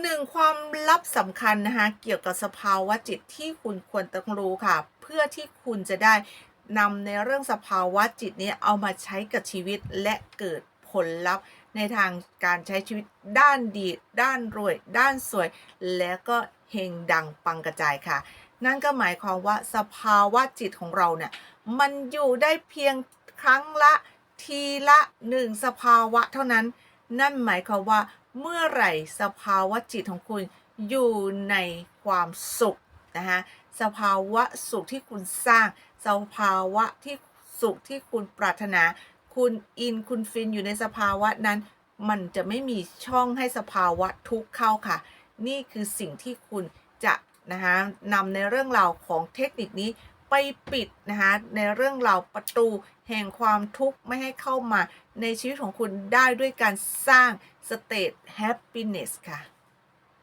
หนึ่งความลับสำคัญนะคะเกี่ยวกับสภาวะจิตที่คุณควรต้องรู้ค่ะ เพื่อที่คุณจะได้นำในเรื่องสภาวะจิตนี้เอามาใช้กับชีวิตและเกิดผลลัพธ์ในทางการใช้ชีวิตด้านดี ด้านรวย ด้านสวย และก็เฮงดังปังกระจายค่ะ นั่นก็หมายความว่าสภาวะจิตของเราเนี่ยมันอยู่ได้เพียงครั้งละทีละหนึ่งสภาวะเท่านั้น นั่นหมายความว่าเมื่อไหร่สภาวะจิตของคุณอยู่ในความสุขนะคะสภาวะสุขที่คุณสร้าง สภาวะที่สุขที่คุณปรารถนา คุณอินคุณฟินอยู่ในสภาวะนั้น มันจะไม่มีช่องให้สภาวะทุกข์เข้าค่ะ นี่คือสิ่งที่คุณจะนะคะนำในเรื่องราวของเทคนิคนี้ ไปปิดนะคะในเรื่องราวประตูแห่งความทุกข์ไม่ให้เข้ามาในชีวิตของคุณได้ด้วยการสร้าง state happiness ค่ะ